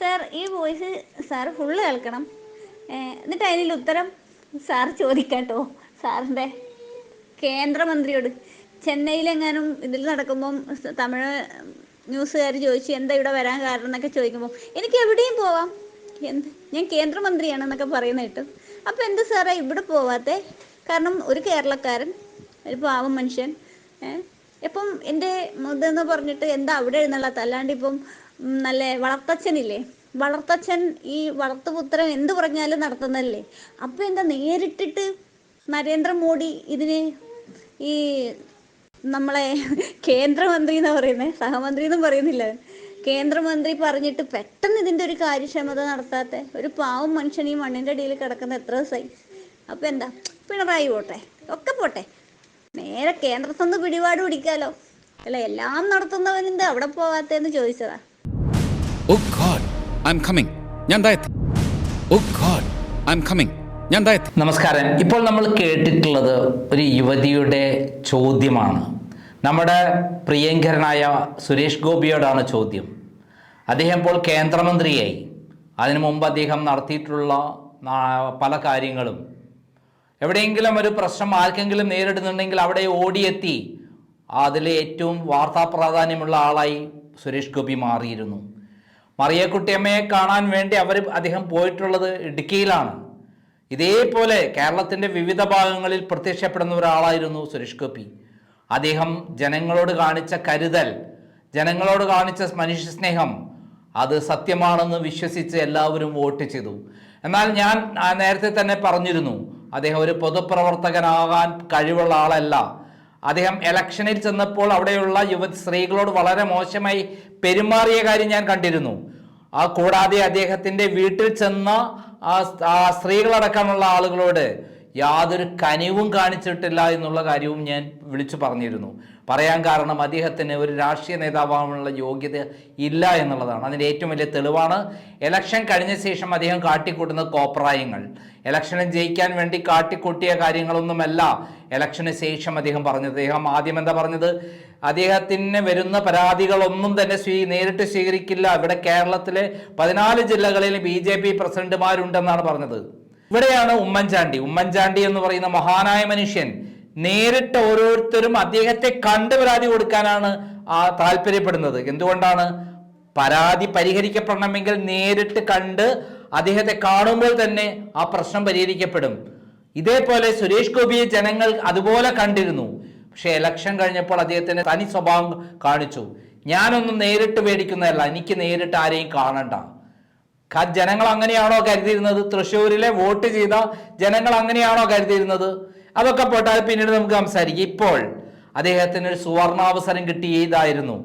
Sir ഈ voice sir full കേൾക്കണം. എന്നിട്ട് അതിൽ ഉത്തരം സാർ ചോദിക്കാട്ടോ. സാറിന്റെ കേന്ദ്രമന്ത്രിയോട് ചെന്നൈയിലെങ്ങാനും ഇതിൽ നടക്കുമ്പം തമിഴ് ന്യൂസുകാർ ചോദിച്ചു എന്താ ഇവിടെ വരാൻ കാരണം എന്നൊക്കെ ചോദിക്കുമ്പോൾ എനിക്ക് എവിടെയും പോവാം. എന്ത് ഞാൻ കേന്ദ്രമന്ത്രിയാണെന്നൊക്കെ പറയുന്ന കേട്ടു. അപ്പോൾ എന്ത് സാറേ ഇവിടെ പോവാത്തെ? കാരണം ഒരു കേരളക്കാരൻ ഒരു പാവം മനുഷ്യൻ ഇപ്പം എന്റെ ഇതെന്ന് പറഞ്ഞിട്ട് എന്താ അവിടെ എഴുന്നള്ളാത്ത? അല്ലാണ്ട് ഇപ്പം നല്ല വളർത്തച്ഛനില്ലേ? വളർത്തച്ഛൻ ഈ വളർത്തുപുത്രൻ എന്ത് പറഞ്ഞാലും നടത്തുന്നതല്ലേ? അപ്പം എന്താ നേരിട്ടിട്ട് നരേന്ദ്രമോദി ഇതിനെ ഈ നമ്മളെ കേന്ദ്രമന്ത്രി എന്ന് പറയുന്നത് സഹമന്ത്രി എന്നും പറയുന്നില്ല. കേന്ദ്രമന്ത്രി പറഞ്ഞിട്ട് പെട്ടെന്ന് ഇതിന്റെ ഒരു കാര്യക്ഷമത നടത്താത്ത ഒരു പാവം മനുഷ്യൻ ഈ മണ്ണിന്റെ അടിയിൽ കിടക്കുന്ന എത്ര ദിവസമായി അപ്പം എന്താ? പിണറായി പോട്ടെ. ഒക്കെ പോട്ടെ. നേരെ കേന്ദ്രത്തിൽ നിന്ന് പിടിപാട് പിടിക്കാലോ. അല്ല എല്ലാം നടത്തുന്നവനെന്താ അവിടെ പോവാത്തേന്ന് ചോദിച്ചതാ. ദാ എത്തി നമസ്കാരം. ഇപ്പോൾ നമ്മൾ കേട്ടിട്ടുള്ളത് ഒരു യുവതിയുടെ ചോദ്യമാണ്. നമ്മുടെ പ്രിയങ്കരനായ സുരേഷ് ഗോപിയോടാണ് ചോദ്യം. അദ്ദേഹം ഇപ്പോൾ കേന്ദ്രമന്ത്രിയായി. അതിനു മുമ്പ് അദ്ദേഹം നടത്തിയിട്ടുള്ള പല കാര്യങ്ങളും. എവിടെയെങ്കിലും ഒരു പ്രശ്നം ആർക്കെങ്കിലും നേരിടുന്നുണ്ടെങ്കിൽ അവിടെ ഓടിയെത്തി. അതിൽ ഏറ്റവും വാർത്താ പ്രാധാന്യമുള്ള ആളായി സുരേഷ് ഗോപി മാറിയിരുന്നു. മറിയക്കുട്ടിയമ്മയെ കാണാൻ വേണ്ടി അവർ അദ്ദേഹം പോയിട്ടുള്ളത് ഇടുക്കിയിലാണ്. ഇതേപോലെ കേരളത്തിന്റെ വിവിധ ഭാഗങ്ങളിൽ പ്രത്യക്ഷപ്പെടുന്ന ഒരാളായിരുന്നു സുരേഷ് ഗോപി. അദ്ദേഹം ജനങ്ങളോട് കാണിച്ച കരുതൽ ജനങ്ങളോട് കാണിച്ച മനുഷ്യസ്നേഹം അത് സത്യമാണെന്ന് വിശ്വസിച്ച് എല്ലാവരും വോട്ട് ചെയ്തു. എന്നാൽ ഞാൻ നേരത്തെ തന്നെ പറഞ്ഞിരുന്നു അദ്ദേഹം ഒരു പൊതുപ്രവർത്തകനാകാൻ കഴിവുള്ള ആളല്ല. അദ്ദേഹം ഇലക്ഷനിൽ ചെന്നപ്പോൾ അവിടെയുള്ള യുവ സ്ത്രീകളോട് വളരെ മോശമായി പെരുമാറിയ കാര്യം ഞാൻ കണ്ടിരുന്നു. ആ കൂടാതെ അദ്ദേഹത്തിന്റെ വീട്ടിൽ ചെന്ന ആ സ്ത്രീകളടക്കമുള്ള ആളുകളോട് യാതൊരു കനിവും കാണിച്ചിട്ടില്ല എന്നുള്ള കാര്യവും ഞാൻ വിളിച്ചു പറഞ്ഞിരുന്നു. പറയാൻ കാരണം അദ്ദേഹത്തിന് ഒരു രാഷ്ട്രീയ നേതാവാനുള്ള യോഗ്യത ഇല്ല എന്നുള്ളതാണ്. അതിന്റെ ഏറ്റവും വലിയ തെളിവാണ് ഇലക്ഷൻ കഴിഞ്ഞ ശേഷം അദ്ദേഹം കാട്ടിക്കൂട്ടുന്ന കോപ്രായങ്ങൾ. ഇലക്ഷനിൽ ജയിക്കാൻ വേണ്ടി കാട്ടിക്കൂട്ടിയ കാര്യങ്ങളൊന്നുമല്ല ഇലക്ഷന് ശേഷം അദ്ദേഹം പറഞ്ഞത്. അദ്ദേഹം ആദ്യം എന്താ പറഞ്ഞത്? അദ്ദേഹത്തിന് വരുന്ന പരാതികളൊന്നും തന്നെ സ്വീ നേരിട്ട് സ്വീകരിക്കില്ല. ഇവിടെ കേരളത്തിലെ പതിനാല് ജില്ലകളിൽ ബി ജെ പി പ്രസിഡന്റുമാരുണ്ടെന്നാണ് പറഞ്ഞത്. ഇവിടെയാണ് ഉമ്മൻചാണ്ടി. ഉമ്മൻചാണ്ടി എന്ന് പറയുന്ന മഹാനായ മനുഷ്യൻ നേരിട്ട് ഓരോരുത്തരും അദ്ദേഹത്തെ കണ്ട് പരാതി കൊടുക്കാനാണ് ആ താല്പര്യപ്പെടുന്നത്. എന്തുകൊണ്ടാണ്? പരാതി പരിഹരിക്കപ്പെടണമെങ്കിൽ നേരിട്ട് കണ്ട് അദ്ദേഹത്തെ കാണുമ്പോൾ തന്നെ ആ പ്രശ്നം പരിഹരിക്കപ്പെടും. ഇതേപോലെ സുരേഷ് ഗോപിയെ ജനങ്ങൾ അതുപോലെ കണ്ടിരുന്നു. പക്ഷേ ഇലക്ഷൻ കഴിഞ്ഞപ്പോൾ അദ്ദേഹത്തിന് തനി സ്വഭാവം കാണിച്ചു. ഞാനൊന്നും നേരിട്ട് മേടിക്കുന്നതല്ല എനിക്ക് നേരിട്ട് ആരെയും കാണണ്ട. ജനങ്ങൾ അങ്ങനെയാണോ കരുതിയിരുന്നത്? തൃശ്ശൂരിലെ വോട്ട് ചെയ്ത ജനങ്ങൾ അങ്ങനെയാണോ കരുതിയിരുന്നത്? അതൊക്കെ പോട്ടെ അത് പിന്നീട് നമുക്ക് സംസാരിക്കാം. ഇപ്പോൾ അദ്ദേഹത്തിന് ഒരു സുവർണാവസരം കിട്ടിയതായിരുന്നു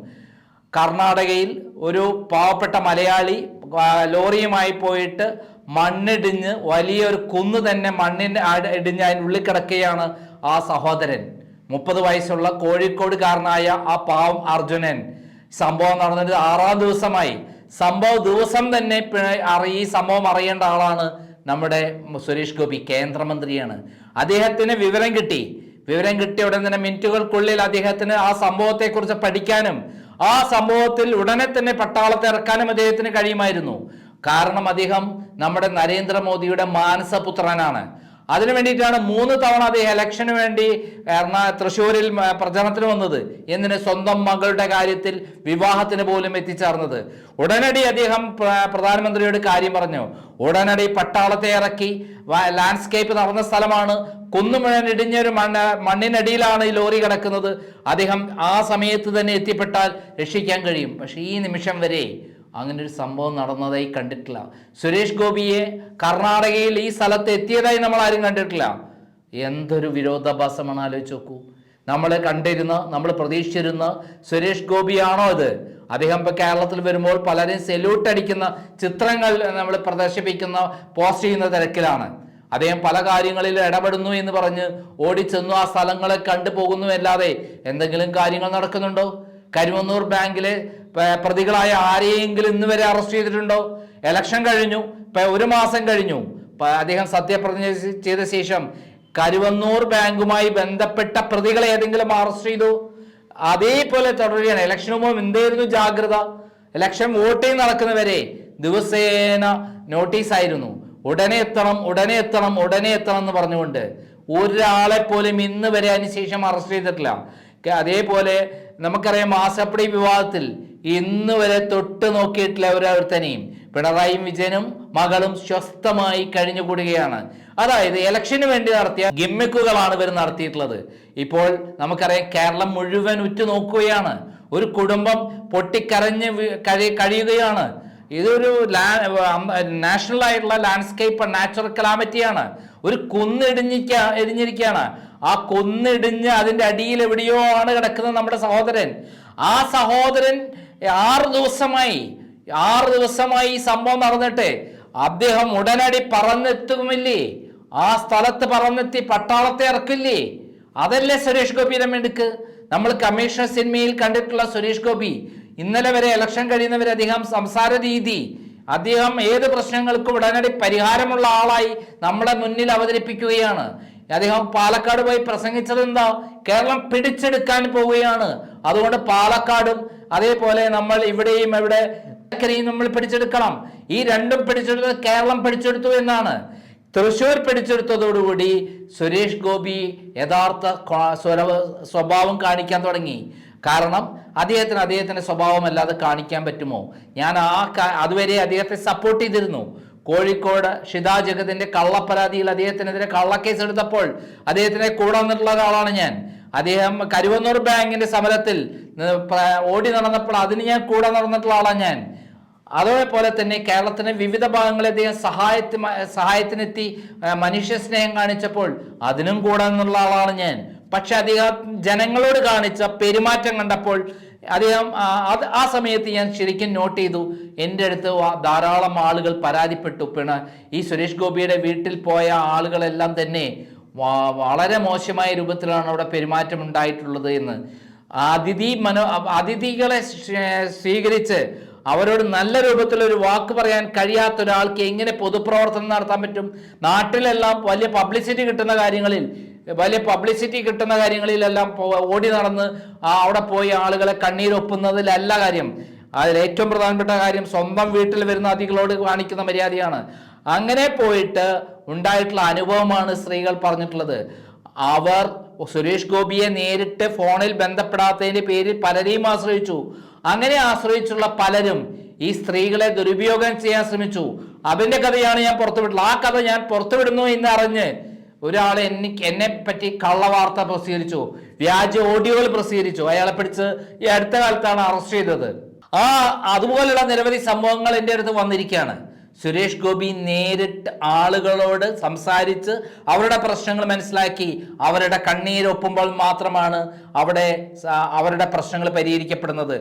കർണാടകയിൽ ഒരു പാവപ്പെട്ട മലയാളി ലോറിയുമായി പോയിട്ട് മണ്ണിടിഞ്ഞ് വലിയൊരു കുന്ന് തന്നെ മണ്ണിന് ഇടിഞ്ഞ് ഇടിഞ്ഞ് അതിനുള്ളിൽ കിടക്കുകയാണ് ആ സഹോദരൻ. മുപ്പത് വയസ്സുള്ള കോഴിക്കോടുകാരനായ ആ പാവം അർജുനൻ. സംഭവം നടന്നിട്ട് ആറാം ദിവസമായി. സംഭവ ദിവസം തന്നെ ഈ സംഭവം അറിയേണ്ട ആളാണ് നമ്മുടെ സുരേഷ് ഗോപി കേന്ദ്രമന്ത്രിയാണ്. അദ്ദേഹത്തിന് വിവരം കിട്ടി. വിവരം കിട്ടിയ ഉടൻ തന്നെ മിനിറ്റുകൾക്കുള്ളിൽ അദ്ദേഹത്തിന് ആ സംഭവത്തെക്കുറിച്ച് പഠിക്കാനും ആ സംഭവത്തിൽ ഉടനെ തന്നെ പട്ടാളത്തെ ഇറക്കാനും അദ്ദേഹത്തിന് കഴിയുമായിരുന്നു. കാരണം അദ്ദേഹം നമ്മുടെ നരേന്ദ്രമോദിയുടെ മാനസപുത്രനാണ്. അതിനു വേണ്ടിയിട്ടാണ് മൂന്ന് തവണ അദ്ദേഹം ഇലക്ഷന് വേണ്ടി തൃശ്ശൂരിൽ പ്രചരണത്തിന് വന്നത്. എന്തിന് സ്വന്തം മകളുടെ കാര്യത്തിൽ വിവാഹത്തിന് പോലും എത്തിച്ചേർന്നത്. ഉടനടി അദ്ദേഹം പ്ര- പ്രധാനമന്ത്രിയോട് കാര്യം പറഞ്ഞു. ഉടനടി പട്ടാളത്തെ ഇറക്കി. ലാൻഡ്സ്കേപ്പ് നടന്ന സ്ഥലമാണ്. കുന്നുമുഴൻ ഇടിഞ്ഞൊരു മണ്ണ് മണ്ണിനടിയിലാണ് ഈ ലോറി കിടക്കുന്നത്. അദ്ദേഹം ആ സമയത്ത് തന്നെ എത്തിപ്പെട്ടാൽ രക്ഷിക്കാൻ കഴിയും. പക്ഷേ ഈ നിമിഷം വരെ അങ്ങനെ ഒരു സംഭവം നടന്നതായി കണ്ടിട്ടില്ല. സുരേഷ് ഗോപിയെ കർണാടകയിൽ ഈ സ്ഥലത്ത് എത്തിയതായി നമ്മൾ ആരും കണ്ടിട്ടില്ല. എന്തൊരു വിരോധാഭാസമാണ് ആലോചിച്ച് നോക്കൂ. നമ്മൾ കണ്ടിരുന്ന നമ്മൾ പ്രതീക്ഷിച്ചിരുന്ന സുരേഷ് ഗോപിയാണോ അത് അദ്ദേഹം ഇപ്പോൾ കേരളത്തിൽ വരുമ്പോൾ പലരും സെല്യൂട്ട് അടിക്കുന്ന ചിത്രങ്ങൾ നമ്മൾ പ്രദർശിപ്പിക്കുന്ന പോസ്റ്റ് ചെയ്യുന്ന തിരക്കിലാണ്. അദ്ദേഹം പല കാര്യങ്ങളിൽ ഇടപെടുന്നു എന്ന് പറഞ്ഞ് ഓടിച്ചെന്നു ആ സ്ഥലങ്ങളെ കണ്ടു പോകുന്നു അല്ലാതെ എന്തെങ്കിലും കാര്യങ്ങൾ നടക്കുന്നുണ്ടോ? കരുവന്നൂർ ബാങ്കിലെ പ്രതികളായ ആരെയെങ്കിലും ഇന്ന് വരെ അറസ്റ്റ് ചെയ്തിട്ടുണ്ടോ? എലക്ഷൻ കഴിഞ്ഞു ഒരു മാസം കഴിഞ്ഞു. അദ്ദേഹം സത്യപ്രതിജ്ഞ ചെയ്ത ശേഷം കരുവന്നൂർ ബാങ്കുമായി ബന്ധപ്പെട്ട പ്രതികളെ ഏതെങ്കിലും അറസ്റ്റ് ചെയ്തു? അതേപോലെ തുടരുകയാണ്. ഇലക്ഷന് മുമ്പ് എന്തായിരുന്നു ജാഗ്രത? ഇലക്ഷൻ വോട്ടിംഗ് നടക്കുന്നവരെ ദിവസേന നോട്ടീസായിരുന്നു. ഉടനെ എത്തണം ഉടനെ എത്തണം ഉടനെ എത്തണം എന്ന് പറഞ്ഞുകൊണ്ട് ഒരാളെ പോലും ഇന്ന് വരെ അതിനുശേഷം അറസ്റ്റ് ചെയ്തിട്ടില്ല. അതേപോലെ നമുക്കറിയാം മാസപ്പടി വിവാദത്തിൽ ഇന്ന് വരെ തൊട്ട് നോക്കിയിട്ടില്ല ഓരോരുത്തനെയും പിണറായിയും വിജയനും മകളും സ്വസ്ഥമായി കഴിഞ്ഞുകൂടുകയാണ്. അതായത് ഇലക്ഷന് വേണ്ടി നടത്തിയ ഗിമ്മിക്കുകളാണ് ഇവർ നടത്തിയിട്ടുള്ളത്. ഇപ്പോൾ നമുക്കറിയാം കേരളം മുഴുവൻ ഉറ്റുനോക്കുകയാണ്. ഒരു കുടുംബം പൊട്ടിക്കരഞ്ഞ് കഴി- കഴിയുകയാണ്. ഇതൊരു നാഷണൽ ആയിട്ടുള്ള ലാൻഡ്സ്കേപ്പ് നാച്ചുറൽ കലാമിറ്റിയാണ്. ഒരു കുന്നിടിഞ്ഞിക്ക ഇടിഞ്ഞിരിക്കുകയാണ് ആ കൊന്നിടിഞ്ഞ് അതിന്റെ അടിയിൽ എവിടെയോ ആണ് കിടക്കുന്നത് നമ്മുടെ സഹോദരൻ. ആ സഹോദരൻ ആറ് ദിവസമായി ആറ് ദിവസമായി ഈ സംഭവം നടന്നിട്ട് അദ്ദേഹം ഉടനടി പറന്നെത്തുമില്ലേ? ആ സ്ഥലത്ത് പറന്നെത്തി പട്ടാളത്തെ ഇറക്കില്ലേ? അതല്ലേ സുരേഷ് ഗോപിയുടെ മിടുക്ക് നമ്മൾ കമ്മീഷണർ സിനിമയിൽ കണ്ടിട്ടുള്ള സുരേഷ് ഗോപി ഇന്നലെ വരെ ഇലക്ഷൻ കഴിയുന്നവരെ അദ്ദേഹം സംസാര രീതി അദ്ദേഹം ഏത് പ്രശ്നങ്ങൾക്കും ഉടനടി പരിഹാരമുള്ള ആളായി നമ്മളെ മുന്നിൽ അവതരിപ്പിക്കുകയാണ്. അദ്ദേഹം പാലക്കാട് പോയി പ്രസംഗിച്ചത് എന്താ കേരളം പിടിച്ചെടുക്കാൻ പോവുകയാണ്. അതുകൊണ്ട് പാലക്കാടും അതേപോലെ നമ്മൾ ഇവിടെയും ഇവിടെ യും നമ്മൾ പിടിച്ചെടുക്കണം. ഈ രണ്ടും പിടിച്ചെടുത്തത് കേരളം പിടിച്ചെടുത്തു എന്നാണ്. തൃശൂർ പിടിച്ചെടുത്തതോടുകൂടി സുരേഷ് ഗോപി യഥാർത്ഥ സ്വഭാവം കാണിക്കാൻ തുടങ്ങി. കാരണം അദ്ദേഹത്തിന് അദ്ദേഹത്തിന്റെ സ്വഭാവമല്ലാതെ കാണിക്കാൻ പറ്റുമോ? ഞാൻ ആ അതുവരെ അദ്ദേഹത്തെ സപ്പോർട്ട് ചെയ്തിരുന്നു. കോഴിക്കോട് ഷിതാ ജഗതിന്റെ കള്ളപ്പരാതിയിൽ അദ്ദേഹത്തിനെതിരെ കള്ളക്കേസ് എടുത്തപ്പോൾ അദ്ദേഹത്തിനെ കൂടെ നിന്നിട്ടുള്ള ഒരാളാണ് ഞാൻ. അദ്ദേഹം കരുവന്നൂർ ബാങ്കിന്റെ സമരത്തിൽ ഓടി നടന്നപ്പോൾ അതിന് ഞാൻ കൂടെ നടന്നിട്ടുള്ള ആളാണ് ഞാൻ. അതേപോലെ തന്നെ കേരളത്തിന്റെ വിവിധ ഭാഗങ്ങളിൽ അദ്ദേഹം സഹായത്തി സഹായത്തിനെത്തി മനുഷ്യ സ്നേഹം കാണിച്ചപ്പോൾ അതിനും കൂടെ നിന്നുള്ള ആളാണ് ഞാൻ. പക്ഷെ അദ്ദേഹം ജനങ്ങളോട് കാണിച്ച പെരുമാറ്റം കണ്ടപ്പോൾ അദ്ദേഹം അത് ആ സമയത്ത് ഞാൻ ശരിക്കും നോട്ട് ചെയ്തു. എന്റെ അടുത്ത് ധാരാളം ആളുകൾ പരാതിപ്പെട്ടു. പിണ ഈ സുരേഷ് ഗോപിയുടെ വീട്ടിൽ പോയ ആളുകളെല്ലാം തന്നെ വളരെ മോശമായ രൂപത്തിലാണ് അവിടെ പെരുമാറ്റം ഉണ്ടായിട്ടുള്ളത് എന്ന്. അതിഥി മനോ അതിഥികളെ സ്വീകരിച്ച് അവരോട് നല്ല രൂപത്തിൽ ഒരു വാക്ക് പറയാൻ കഴിയാത്ത ഒരാൾക്ക് എങ്ങനെ പൊതുപ്രവർത്തനം നടത്താൻ പറ്റും? നാട്ടിലെല്ലാം വലിയ പബ്ലിസിറ്റി കിട്ടുന്ന കാര്യങ്ങളിൽ വലിയ പബ്ലിസിറ്റി കിട്ടുന്ന കാര്യങ്ങളിലെല്ലാം ഓടി നടന്ന് അവിടെ പോയി ആളുകളെ കണ്ണീരൊപ്പുന്നതിലല്ല കാര്യം. അതിൽ ഏറ്റവും പ്രധാനപ്പെട്ട കാര്യം സ്വന്തം വീട്ടിൽ വരുന്ന അതികളോട് കാണിക്കുന്ന മര്യാദയാണ്. അങ്ങനെ പോയിട്ട് ഉണ്ടായിട്ടുള്ള അനുഭവമാണ് സ്ത്രീകൾ പറഞ്ഞിട്ടുള്ളത്. അവർ സുരേഷ് ഗോപിയെ നേരിട്ട് ഫോണിൽ ബന്ധപ്പെടാത്തതിന്റെ പേരിൽ പലരെയും ആശ്രയിച്ചു. അങ്ങനെ ആശ്രയിച്ചുള്ള പലരും ഈ സ്ത്രീകളെ ദുരുപയോഗം ചെയ്യാൻ ശ്രമിച്ചു. അതിന്റെ കഥയാണ് ഞാൻ പുറത്തുവിട്ടുള്ളത് ആ കഥ ഞാൻ പുറത്തുവിടുന്നു എന്ന് അറിഞ്ഞ് ഒരാൾ എനിക്ക് എന്നെ പറ്റി കള്ളവാർത്ത പ്രസിദ്ധീകരിച്ചു. വ്യാജ ഓഡിയോകൾ പ്രസിദ്ധീകരിച്ചു. അയാളെ പിടിച്ച് ഈ അടുത്ത കാലത്താണ് അറസ്റ്റ് ചെയ്തത്. ആ അതുപോലെയുള്ള നിരവധി സംഭവങ്ങൾ എന്റെ അടുത്ത് വന്നിരിക്കുകയാണ്. സുരേഷ് ഗോപി നേരിട്ട് ആളുകളോട് സംസാരിച്ച് അവരുടെ പ്രശ്നങ്ങൾ മനസ്സിലാക്കി. അവരുടെ കണ്ണീരൊപ്പുമ്പോൾ മാത്രമാണ് അവിടെ അവരുടെ പ്രശ്നങ്ങൾ പരിഹരിക്കപ്പെടുന്നത്.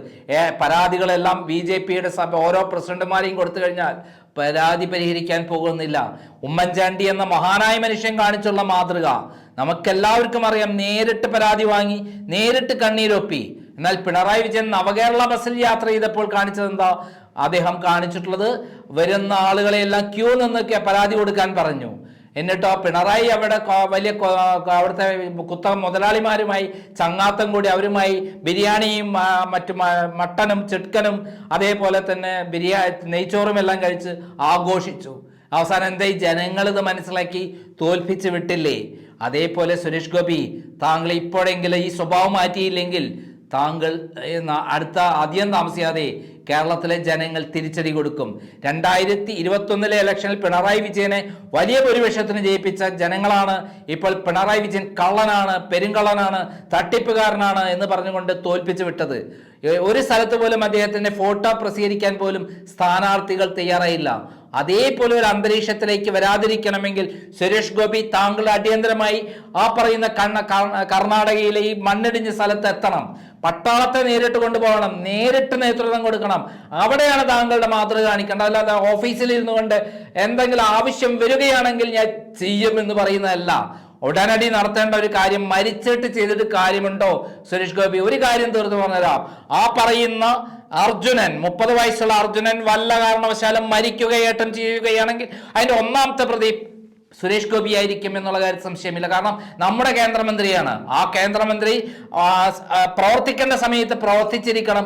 പരാതികളെല്ലാം ബി ജെ പിയുടെ സഭ ഓരോ പ്രസിഡന്റുമാരെയും കൊടുത്തു കഴിഞ്ഞാൽ പരാതി പരിഹരിക്കാൻ പോകുന്നില്ല. ഉമ്മൻചാണ്ടി എന്ന മഹാനായ മനുഷ്യൻ കാണിച്ചുള്ള മാതൃക. നമുക്കെല്ലാവർക്കും അറിയാം നേരിട്ട് പരാതി വാങ്ങി നേരിട്ട് കണ്ണീരൊപ്പി. എന്നാൽ പിണറായി വിജയൻ നവകേരള ബസ്സിൽ യാത്ര ചെയ്തപ്പോൾ കാണിച്ചത് എന്താ അദ്ദേഹം കാണിച്ചിട്ടുള്ളത് വരുന്ന ആളുകളെല്ലാം ക്യൂ നിന്നൊക്കെ പരാതി കൊടുക്കാൻ പറഞ്ഞു. എന്നിട്ടോ പിണറായി അവിടെ വലിയ അവിടുത്തെ കുത്ത മുതലാളിമാരുമായി ചങ്ങാത്തം കൂടി അവരുമായി ബിരിയാണിയും മറ്റു മട്ടനും ചിക്കനും അതേപോലെ തന്നെ ബിരിയാ നെയ്ച്ചോറും എല്ലാം കഴിച്ച് ആഘോഷിച്ചു. അവസാനം എന്താ ഈ ജനങ്ങൾ ഇത് മനസ്സിലാക്കി തോൽപ്പിച്ച് വിട്ടില്ലേ? അതേപോലെ സുരേഷ് ഗോപി താങ്കൾ ഇപ്പോഴെങ്കിലും ഈ സ്വഭാവം മാറ്റിയില്ലെങ്കിൽ താങ്കൾ അടുത്ത അധികം താമസിയാതെ കേരളത്തിലെ ജനങ്ങൾ തിരിച്ചടി കൊടുക്കും. രണ്ടായിരത്തി ഇരുപത്തൊന്നിലെ ഇലക്ഷനിൽ പിണറായി വിജയനെ വലിയ ഭൂരിപക്ഷത്തിന് ജയിപ്പിച്ച ജനങ്ങളാണ് ഇപ്പോൾ പിണറായി വിജയൻ കള്ളനാണ് പെരുങ്കള്ളനാണ് തട്ടിപ്പുകാരനാണ് എന്ന് പറഞ്ഞുകൊണ്ട് തോൽപ്പിച്ചു വിട്ടത്. ഒരു സ്ഥലത്ത് പോലും അദ്ദേഹത്തിന്റെ ഫോട്ടോ പ്രസിദ്ധീകരിക്കാൻ പോലും സ്ഥാനാർത്ഥികൾ തയ്യാറായില്ല. അതേപോലെ ഒരു അന്തരീക്ഷത്തിലേക്ക് വരാതിരിക്കണമെങ്കിൽ സുരേഷ് ഗോപി താങ്കൾ അടിയന്തരമായി ആ പറയുന്ന കണ്ണ കർണാടകയിലെ ഈ മണ്ണിടിഞ്ഞ സ്ഥലത്ത് എത്തണം. പട്ടാളത്തെ നേരിട്ട് കൊണ്ടുപോകണം. നേരിട്ട് നേതൃത്വം കൊടുക്കണം. അവിടെയാണ് താങ്കളുടെ മാതൃക കാണിക്കേണ്ടത്. അല്ലാതെ ഓഫീസിൽ ഇരുന്നു കൊണ്ട് എന്തെങ്കിലും ആവശ്യം വരികയാണെങ്കിൽ ഞാൻ ചെയ്യും എന്ന് പറയുന്നതല്ല. ഉടനടി നടത്തേണ്ട ഒരു കാര്യം മരിച്ചിട്ട് ചെയ്തിട്ട് കാര്യമുണ്ടോ? സുരേഷ് ഗോപി ഒരു കാര്യം തീർത്ത് പറഞ്ഞുതരാം. ആ പറയുന്ന അർജുനൻ മുപ്പത് വയസ്സുള്ള അർജുനൻ വല്ല കാരണവശാലും മരിക്കുകയേറ്റം ചെയ്യുകയാണെങ്കിൽ അതിന്റെ ഒന്നാമത്തെ പ്രതി സുരേഷ് ഗോപി ആയിരിക്കും എന്നുള്ള കാര്യത്തിൽ സംശയമില്ല. കാരണം നമ്മുടെ കേന്ദ്രമന്ത്രിയാണ്. ആ കേന്ദ്രമന്ത്രി പ്രവർത്തിക്കേണ്ട സമയത്ത് പ്രവർത്തിച്ചിരിക്കണം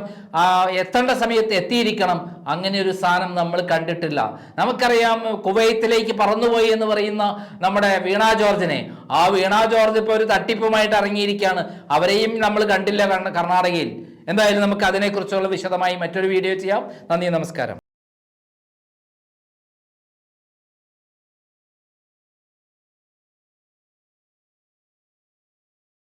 എത്തേണ്ട സമയത്ത് എത്തിയിരിക്കണം. അങ്ങനെ ഒരു സാധനം നമ്മൾ കണ്ടിട്ടില്ല. നമുക്കറിയാം കുവൈത്തിലേക്ക് പറന്നുപോയി എന്ന് പറയുന്ന നമ്മുടെ വീണ ജോർജിനെ. ആ വീണ ജോർജ് ഇപ്പോൾ ഒരു തട്ടിപ്പുമായിട്ട് ഇറങ്ങിയിരിക്കുകയാണ്. അവരെയും നമ്മൾ കണ്ടില്ല കർണാടകയിൽ. എന്തായാലും നമുക്ക് അതിനെക്കുറിച്ചുള്ള വിശദമായി മറ്റൊരു വീഡിയോ ചെയ്യാം. നന്ദി നമസ്കാരം.